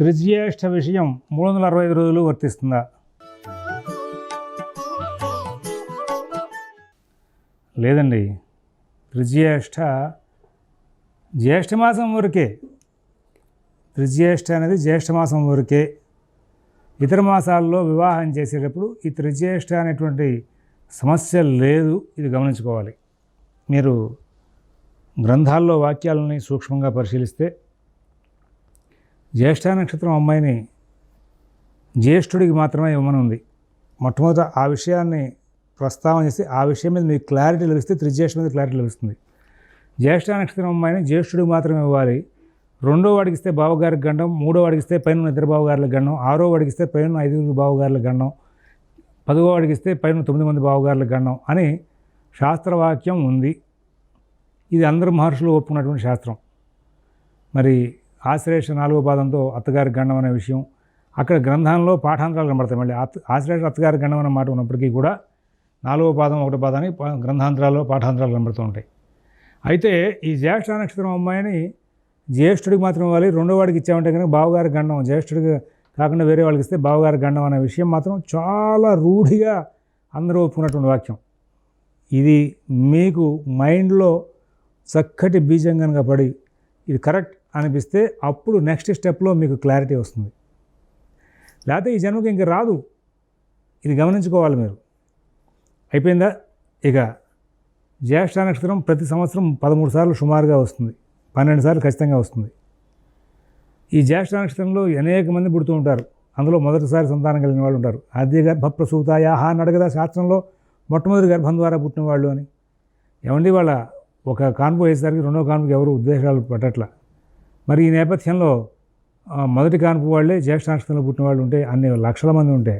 త్రిజ్యేష్ఠ విషయం మూడు వందల అరవై ఐదు రోజులు వర్తిస్తుందా? లేదండి. త్రిజ్యేష్ఠ జ్యేష్ఠమాసం వరకే. త్రిజ్యేష్ఠ అనేది జ్యేష్ఠమాసం వరకే. ఇతర మాసాల్లో వివాహం చేసేటప్పుడు ఈ త్రిజ్యేష్ఠ అనేటువంటి సమస్య లేదు ఇది గమనించుకోవాలి. మీరు గ్రంథాల్లో వాక్యాలని సూక్ష్మంగా పరిశీలిస్తే జ్యేష్ఠ నక్షత్రం అమ్మాయిని జ్యేష్ఠుడికి మాత్రమే ఇవ్వమని ఉంది. మొట్టమొదట ఆ విషయాన్ని ప్రస్తావన చేసి ఆ విషయం మీద మీకు క్లారిటీ లభిస్తే త్రిజ్యేష్ఠ మీద క్లారిటీ లభిస్తుంది. జ్యేష్ఠ నక్షత్రం అమ్మాయిని జ్యేష్ఠుడికి మాత్రమే ఇవ్వాలి. రెండో వాడికి ఇస్తే బావగారికి గండం మూడో వాడికి ఇస్తే పైన ఇద్దరు బావగారులకు గండం ఆరో వాడికి ఇస్తే పైన ఐదుగురు బావగారులకు గండం పదవ వాడికి ఇస్తే పైన తొమ్మిది మంది బావగారులకు గండం అని శాస్త్రవాక్యం ఉంది. ఇది అందరు మహర్షులు ఒప్పుకున్నటువంటి శాస్త్రం. మరి ఆశ్రేష నాలుగో పాదంతో అత్తగారి గండం అనే విషయం అక్కడ గ్రంథంలో పాఠాంతరాలు కనబడతాయి. మళ్ళీ అత్త ఆశ్రేష అత్తగారి గండం అనే మాట ఉన్నప్పటికీ కూడా నాలుగో పాదం ఒకటో పాదానికి పా- గ్రంథాంతరాల్లో పాఠాంతరాలు కనబడుతూ ఉంటాయి. అయితే ఈ జ్యేష్ఠ నక్షత్రం అమ్మాయిని జ్యేష్ఠుడికి మాత్రం ఇవ్వాలి. రెండో వాడికి ఇచ్చామంటే కనుక బావగారి గండం జ్యేష్ఠుడికి కాకుండా వేరే వాళ్ళకి ఇస్తే బావగారి గండం అనే విషయం మాత్రం చాలా రూఢిగా అందరూ ఒప్పుకున్నటువంటి వాక్యం. ఇది మీకు మైండ్లో చక్కటి బీజం కనుక పడి ఇది కరెక్ట్ అనిపిస్తే అప్పుడు నెక్స్ట్ స్టెప్లో మీకు క్లారిటీ వస్తుంది. లేకపోతే ఈ జన్మకి ఇంక రాదు. ఇది గమనించుకోవాలి మీరు. అయిపోయిందా? ఇక జ్యేష్ఠ నక్షత్రం ప్రతి సంవత్సరం పదమూడు సార్లు సుమారుగా వస్తుంది. పన్నెండు సార్లు ఖచ్చితంగా వస్తుంది. ఈ జ్యేష్ఠ నక్షత్రంలో అనేక మంది పుడుతూ ఉంటారు. అందులో మొదటిసారి సంతానం కలిగిన వాళ్ళు ఉంటారు. ఆద్య గర్భ ప్రసూతాయాహ అని శాస్త్రంలో? మొట్టమొదటి గర్భం ద్వారా పుట్టిన వాళ్ళు అని. ఏమండి వాళ్ళ ఒక కాన్పు వేసేసరికి రెండో కాన్పుకి ఎవరు ఉద్దేశాలు పెట్టట్ల? మరి ఈ నేపథ్యంలో మొదటి కాన్పు వాళ్ళే జ్యేష్ఠ నక్షత్రంలో పుట్టిన వాళ్ళు ఉంటే అన్ని లక్షల మంది ఉంటే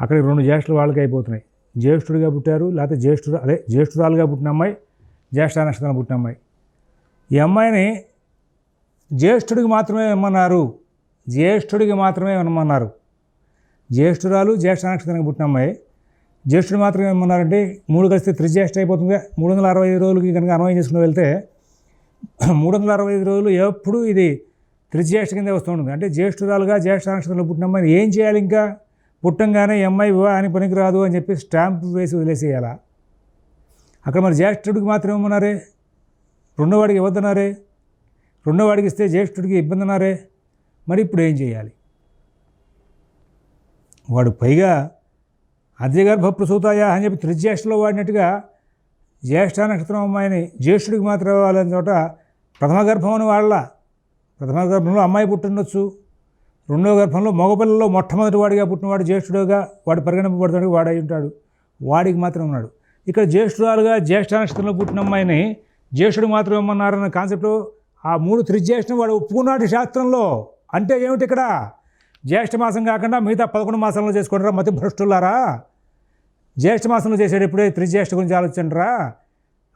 అక్కడికి రెండు జ్యేష్ఠులు వాళ్ళకి అయిపోతున్నాయి. జ్యేష్ఠుడిగా పుట్టారు లేకపోతే జ్యేష్ఠుడు అదే జ్యేష్ఠురాలుగా పుట్టిన అమ్మాయి జ్యేష్ఠ నక్షత్రం పుట్టిన అమ్మాయి. ఈ అమ్మాయిని జ్యేష్ఠుడికి మాత్రమే ఇమ్మన్నారు. జ్యేష్ఠుడికి మాత్రమే ఇమ్మన్నారు. జ్యేష్ఠురాలు జ్యేష్ఠ నక్షత్రానికి పుట్టిన అమ్మాయి. జ్యేష్ఠుడు మాత్రమే ఇమ్మన్నారంటే మూడు కలిస్తే త్రిజ్యేష్ఠ అయిపోతుంది. మూడు వందల అరవై ఐదు రోజులకి కనుక అన్వయం చేసుకుని వెళ్తే మూడు వందల అరవై ఐదు రోజులు ఎప్పుడు ఇది త్రిజ్యేష్ఠ కిందే వస్తూ ఉంటుంది. అంటే జ్యేష్ఠురాలుగా జ్యేష్ఠ నక్షత్రంలో పుట్టిన అమ్మాయిని ఏం చేయాలి ఇంకా? పుట్టంగానే ఈ అమ్మాయి వివాహానికి పనికిరాదు అని చెప్పి స్టాంప్ వేసి వదిలేసేయాలా? అక్కడ మరి జ్యేష్ఠుడికి మాత్రం ఇమ్మన్నారే రెండోవాడికి ఇవ్వద్దన్నారే? రెండోవాడికి ఇస్తే జ్యేష్ఠుడికి ఇబ్బంది అన్నారే మరి ఇప్పుడు ఏం చేయాలి? వాడు పైగా అధిగర్భ ప్రసూతాయా అని చెప్పి త్రిజ్యేష్ఠలో వాడినట్టుగా జ్యేష్ఠ నక్షత్రం అమ్మాయిని జ్యేష్ఠుడికి మాత్రం ఇవ్వాలని చోట ప్రథమ గర్భం అని వాళ్ళ. ప్రథమ గర్భంలో అమ్మాయి పుట్టిండొచ్చు. రెండో గర్భంలో మగపిల్లలో మొట్టమొదటి వాడిగా పుట్టినవాడు జ్యేష్ఠుడుగా వాడు పరిగణింపబడతాడు వాడై ఉంటాడు. వాడికి మాత్రం ఉన్నాడు. ఇక్కడ జ్యేష్ఠురాలుగా జ్యేష్ఠ నక్షత్రంలో పుట్టిన అమ్మాయిని జ్యేష్ఠుడు మాత్రం ఇమ్మన్నారన్న కాన్సెప్ట్ ఆ మూడు త్రిజ్యేష్ఠం వాడు ఒప్పుకున్నాడు శాస్త్రంలో. అంటే ఏమిటి ఇక్కడ? జ్యేష్ఠ మాసం కాకుండా మిగతా పదకొండు మాసంలో చేసుకుంటారా మతి భ్రష్టులారా జ్యేష్ఠ మాసంలో చేసేటప్పుడే త్రిజ్యేష్ఠ గురించి ఆలోచించరా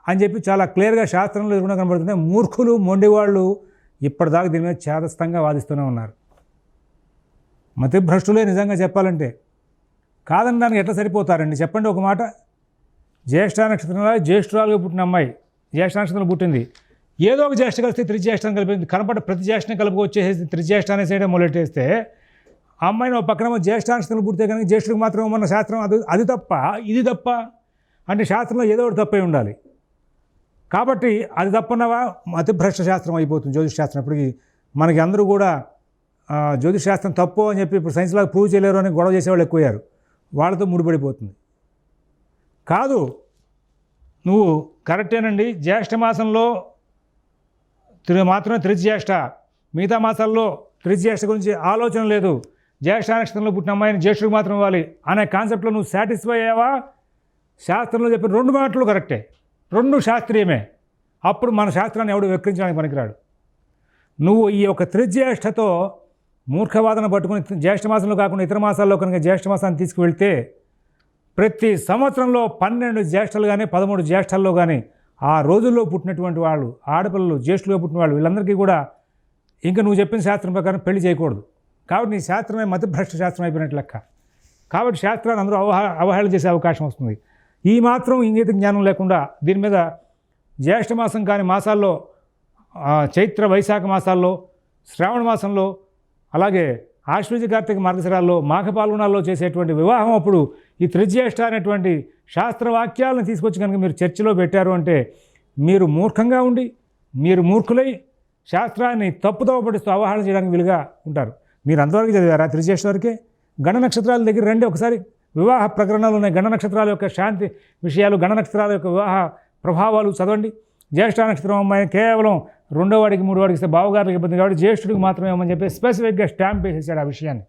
అని చెప్పి చాలా క్లియర్గా శాస్త్రంలో ఎదురుకుండా కనబడుతున్నాయి మూర్ఖులు మొండివాళ్ళు ఇప్పటిదాకా దీని మీద చేదస్తంగా వాదిస్తూనే ఉన్నారు. మతిభ్రష్టులే నిజంగా చెప్పాలంటే. కాదని దానికి ఎట్లా సరిపోతారండి? చెప్పండి ఒక మాట. జ్యేష్ఠ నక్షత్రంలో జ్యేష్ఠురాలుగా పుట్టిన అమ్మాయి. జ్యేష్ఠ నక్షత్రం పుట్టింది. ఏదో ఒక జ్యేష్ఠ కలిస్తే త్రిజ్యేష్ఠం కలిపింది కనపడ ప్రతి జ్యేష్ఠం కలిపి వచ్చేసి త్రిజ్యేష్ఠ చేయడం మొదలెట్టేస్తే ఆ అమ్మాయిని ఒక పక్కన జ్యేష్ఠ నక్షత్రం పుడితే కనుక జ్యేష్ఠుడికి మాత్రం మన శాస్త్రం అది అది తప్ప ఇది తప్ప? అంటే శాస్త్రంలో ఏదో ఒకటి తప్పై ఉండాలి. కాబట్టి అది తప్పన్నవా? అతిభ్రష్ట శాస్త్రం అయిపోతుంది జ్యోతిష్ శాస్త్రం ఇప్పటికి మనకి అందరూ కూడా ఆ, జ్యోతిష్ శాస్త్రం తప్పు అని చెప్పి ఇప్పుడు సైన్స్ లాగా ప్రూవ్ చేయలేరు అని గొడవ చేసేవాళ్ళు ఎక్కువయ్యారు. వాళ్ళతో ముడిపడిపోతుంది. కాదు నువ్వు కరెక్టేనండి. జ్యేష్ఠ మాసంలో మాత్రమే త్రిజ్యేష్ఠ. మిగతా మాసాల్లో త్రిజ్యేష్ఠ గురించి ఆలోచన లేదు. జ్యేష్ఠ నక్షత్రంలో పుట్టిన అమ్మాయిని జ్యేష్ఠుడికి మాత్రం ఇవ్వాలి అనే కాన్సెప్ట్లో నువ్వు సాటిస్ఫై అయ్యావా? శాస్త్రంలో చెప్పిన రెండు మాటలు కరెక్టే. రెండు శాస్త్రీయమే. అప్పుడు మన శాస్త్రాన్ని ఎవడు వ్యక్తించడానికి పనికిరాడు. నువ్వు ఈ యొక్క త్రిజ్యేష్ఠతో మూర్ఖవాదన పట్టుకుని జ్యేష్ఠ మాసంలో కాకుండా ఇతర మాసాల్లో కనుక జ్యేష్ఠ మాసాన్ని తీసుకువెళ్తే ప్రతి సంవత్సరంలో పన్నెండు జ్యేష్ఠలు కానీ పదమూడు జ్యేష్ఠాల్లో కానీ ఆ రోజుల్లో పుట్టినటువంటి వాళ్ళు ఆడపిల్లలు జ్యేష్ఠులుగా పుట్టిన వాళ్ళు వీళ్ళందరికీ కూడా ఇంకా నువ్వు చెప్పిన శాస్త్రం ప్రకారం పెళ్ళి చేయకూడదు. కాబట్టి నీ శాస్త్రమే మతభ్రష్ట శాస్త్రం అయిపోయినట్టు లెక్క. కాబట్టి శాస్త్రాన్ని అందరూ అవహ అవహేళన చేసే అవకాశం వస్తుంది. ఈ మాత్రం ఇంగిత జ్ఞానం లేకుండా దీని మీద జ్యేష్ఠ మాసం కాని మాసాల్లో చైత్ర వైశాఖ మాసాల్లో శ్రావణ మాసంలో అలాగే ఆశ్వజ కార్తీక మార్గశరాల్లో మాఘ పాల్గొనాల్లో చేసేటువంటి వివాహం అప్పుడు ఈ త్రిజ్యేష్ఠ అనేటువంటి శాస్త్రవాక్యాలను తీసుకొచ్చి కనుక మీరు చర్చలో పెట్టారు అంటే మీరు మూర్ఖంగా ఉండి మీరు మూర్ఖులై శాస్త్రాన్ని తప్పుదోవ పడిస్తూ అవగాహన చేయడానికి వీలుగా ఉంటారు. మీరు అంతవరకు చదివారా? త్రిజ్యేష్ఠ వరకే? గణ నక్షత్రాల దగ్గర రండి ఒకసారి. వివాహ ప్రకరణాలు ఉన్నాయి. గణ నక్షత్రాల యొక్క శాంతి విషయాలు గణ నక్షత్రాల యొక్క వివాహ ప్రభావాలు చదవండి. జ్యేష్ఠ నక్షత్రం అమ్మాయి కేవలం రెండో వాడికి మూడో వాడికి ఇస్తే బావగారులకు ఇబ్బంది. కాబట్టి జ్యేష్ఠుడికి మాత్రమే ఇవ్వమని చెప్పి స్పెసిఫిక్గా స్టాంప్ వేసేసాడు ఆ విషయాన్ని.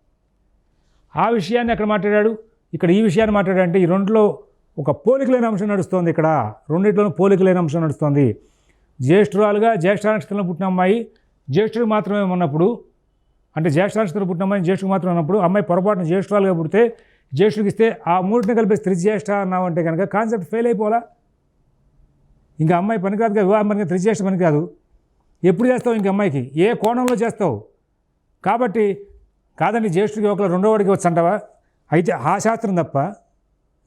ఆ విషయాన్ని అక్కడ మాట్లాడాడు? ఇక్కడ ఈ విషయాన్ని మాట్లాడంటే ఈ రెండులో ఒక పోలికలేని అంశం నడుస్తోంది ఇక్కడ. రెండిట్లోనూ పోలికలేని అంశం నడుస్తోంది. జ్యేష్ఠురాలుగా జ్యేష్ఠ నక్షత్రంలో పుట్టిన అమ్మాయి జ్యేష్ఠుడు మాత్రమే ఉన్నప్పుడు అంటే జ్యేష్ఠ నక్షత్రంలో పుట్టిన అమ్మాయి జ్యేష్ఠుడు మాత్రమే ఉన్నప్పుడు అమ్మాయి పొరపాటున జ్యేష్ఠురాలుగా పుడితే జ్యేష్ఠుడికి ఇస్తే ఆ మూడిని కలిపి త్రిజ్యేష్ఠ అన్నామంటే కనుక కాన్సెప్ట్ ఫెయిల్ అయిపోలా ఇంకా అమ్మాయి పనికిరాదు కదా వివాహం పనికి త్రిజ్యేష్ఠ పనికిరాదు. ఎప్పుడు చేస్తావు ఇంక అమ్మాయికి? ఏ కోణంలో చేస్తావు? కాబట్టి కాదండి జ్యేష్ఠుడికి ఒకరు రెండోవాడికి వచ్చి అంటావా అయితే ఆ శాస్త్రం తప్ప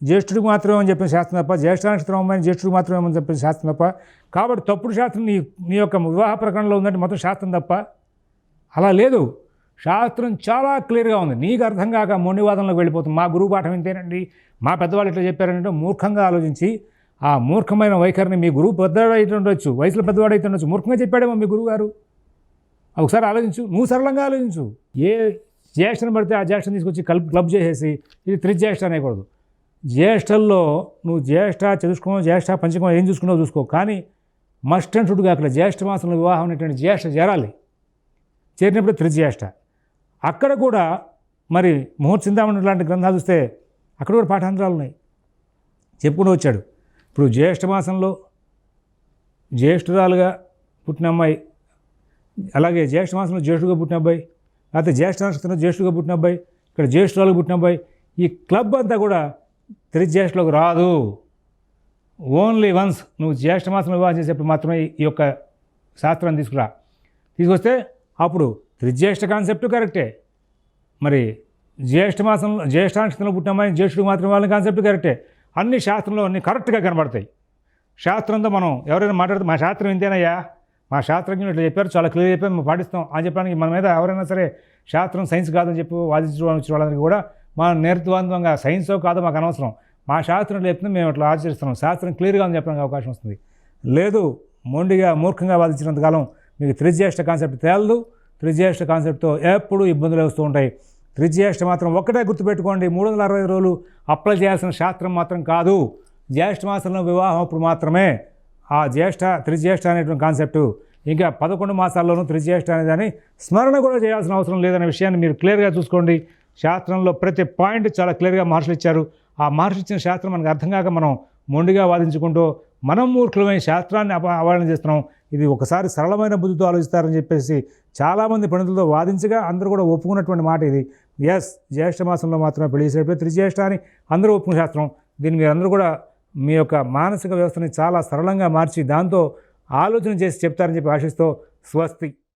జ్యేష్ఠుడికి మాత్రమే అని చెప్పిన శాస్త్రం తప్ప జ్యేష్ఠానక్షత్రం అమ్మాయిని జ్యేష్ఠుడికి మాత్రమే అని చెప్పిన శాస్త్రం తప్ప కాబట్టి తప్పుడు శాస్త్రం నీ నీ యొక్క వివాహ ప్రకరణలో ఉందంటే మొత్తం శాస్త్రం తప్ప అలా లేదు. శాస్త్రం చాలా క్లియర్గా ఉంది. నీకు అర్థం కాక మొండివాదంలోకి వెళ్ళిపోతుంది మా గురువు పాఠం ఇంతేనండి మా పెద్దవాళ్ళు ఇట్లా చెప్పారంటే మూర్ఖంగా ఆలోచించి ఆ మూర్ఖమైన వైఖరిని మీ గురువు పెద్దవాడు అయితే ఉండొచ్చు వయసులో పెద్దవాడు అయితే ఉండొచ్చు మూర్ఖంగా చెప్పాడేమో మీ గురువు గారు ఒకసారి ఆలోచించు నువ్వు సరళంగా ఆలోచించు. ఏ జ్యేష్ఠను పడితే ఆ జ్యేష్ఠను తీసుకొచ్చి కల్ క్లబ్ చేసేసి ఇది త్రిజ్యేష్ఠ అనేకూడదు జ్యేష్ఠల్లో నువ్వు జ్యేష్ఠ చదువుకో జ్యేష్ఠ పంచకం ఏం చూసుకున్నావు చూసుకో. కానీ మస్ట్ అండ్ షుడ్గా అక్కడ జ్యేష్ఠ మాసంలో వివాహం అనేటువంటి జ్యేష్ఠ చేరాలి. చేరినప్పుడు త్రిజ్యేష్ఠ. అక్కడ కూడా మరి మోహన్ చింతామణి లాంటి గ్రంథాలు చూస్తే అక్కడ కూడా పాఠాంతరాలు ఉన్నాయి. చెప్పుకుంటూ వచ్చాడు. ఇప్పుడు జ్యేష్ఠ మాసంలో జ్యేష్ఠురాలుగా పుట్టిన అమ్మాయి అలాగే జ్యేష్ఠ మాసంలో జ్యేష్ఠుగా పుట్టిన అబ్బాయి లేకపోతే జ్యేష్ఠ నక్షత్రంలో జ్యేష్ఠుగా పుట్టిన అబ్బాయి ఇక్కడ జ్యేష్ఠురాలుగా పుట్టిన అబ్బాయి ఈ క్లబ్ అంతా కూడా త్రిజ్యేష్ఠలోకి రాదు. ఓన్లీ వన్స్ నువ్వు జ్యేష్ఠ మాసంలో వివాహం చేసేప్పుడు మాత్రమే ఈ యొక్క శాస్త్రాన్ని తీసుకురా. తీసుకొస్తే అప్పుడు త్రిజ్యేష్ఠ కాన్సెప్ట్ కరెక్టే. మరి జ్యేష్ఠ మాసంలో జ్యేష్ఠ నక్షత్రంలో పుట్టిన అమ్మాయి జ్యేష్ఠుడు మాత్రం వాళ్ళని కాన్సెప్ట్ కరెక్టే. అన్ని శాస్త్రంలో అన్ని కరెక్ట్గా కనబడతాయి. శాస్త్రంతో మనం ఎవరైనా మాట్లాడితే మా శాస్త్రం ఇంతేనయ్యా? మా శాస్త్రజ్ఞులు ఇట్లా చెప్పారు చాలా క్లియర్ చెప్పారు మేము పాటిస్తాం అని చెప్పడానికి మన మీద ఎవరైనా సరే శాస్త్రం సైన్స్ కాదని చెప్పి వాదించడం వాళ్ళందరికీ కూడా మనం నేర్తువంతంగా సైన్సో కాదో మాకు అనవసరం. మా శాస్త్రం చెప్తే మేము అట్లా ఆచరిస్తున్నాం. శాస్త్రం క్లియర్గా అని చెప్పడానికి అవకాశం వస్తుంది. లేదు మొండిగా మూర్ఖంగా వాదించినంత కాలం మీకు త్రిజ్యేష్ట కాన్సెప్ట్ తేలదు. త్రిజ్యేష్ఠ కాన్సెప్ట్తో ఎప్పుడూ ఇబ్బందులు వస్తూ ఉంటాయి. త్రిజ్యేష్ఠ మాత్రం ఒక్కటే గుర్తుపెట్టుకోండి మూడు వందల అరవై రోజులు అప్లై చేయాల్సిన శాస్త్రం మాత్రం కాదు. జ్యేష్ఠ మాసంలో వివాహం అప్పుడు మాత్రమే ఆ జ్యేష్ఠ త్రిజ్యేష్ఠ అనేటువంటి కాన్సెప్టు. ఇంకా పదకొండు మాసాల్లోనూ త్రిజ్యేష్ఠ అనేదాన్ని స్మరణ కూడా చేయాల్సిన అవసరం లేదనే విషయాన్ని మీరు క్లియర్గా చూసుకోండి. శాస్త్రంలో ప్రతి పాయింట్ చాలా క్లియర్గా మహర్షులు ఇచ్చారు. ఆ మహర్షి ఇచ్చిన శాస్త్రం మనకు అర్థం కాక మనం మొండిగా వాదించుకుంటూ మనం మూర్ఖులమైన శాస్త్రాన్ని అవ అవహేళన చేస్తున్నాం. ఇది ఒకసారి సరళమైన బుద్ధితో ఆలోచిస్తారని చెప్పేసి చాలామంది పండితులతో వాదించగా అందరూ కూడా ఒప్పుకున్నటువంటి మాట ఇది. ఎస్ జ్యేష్ఠ మాసంలో మాత్రమే పెళ్ళి చేసేటప్పుడు త్రిజ్యేష్ఠ అని అందరూ ఒప్పుకున్న శాస్త్రం. దీన్ని మీరు అందరూ కూడా మీ యొక్క మానసిక వ్యవస్థని చాలా సరళంగా మార్చి దాంతో ఆలోచన చేసి చెప్తారని చెప్పి ఆశిస్తూ స్వస్తి.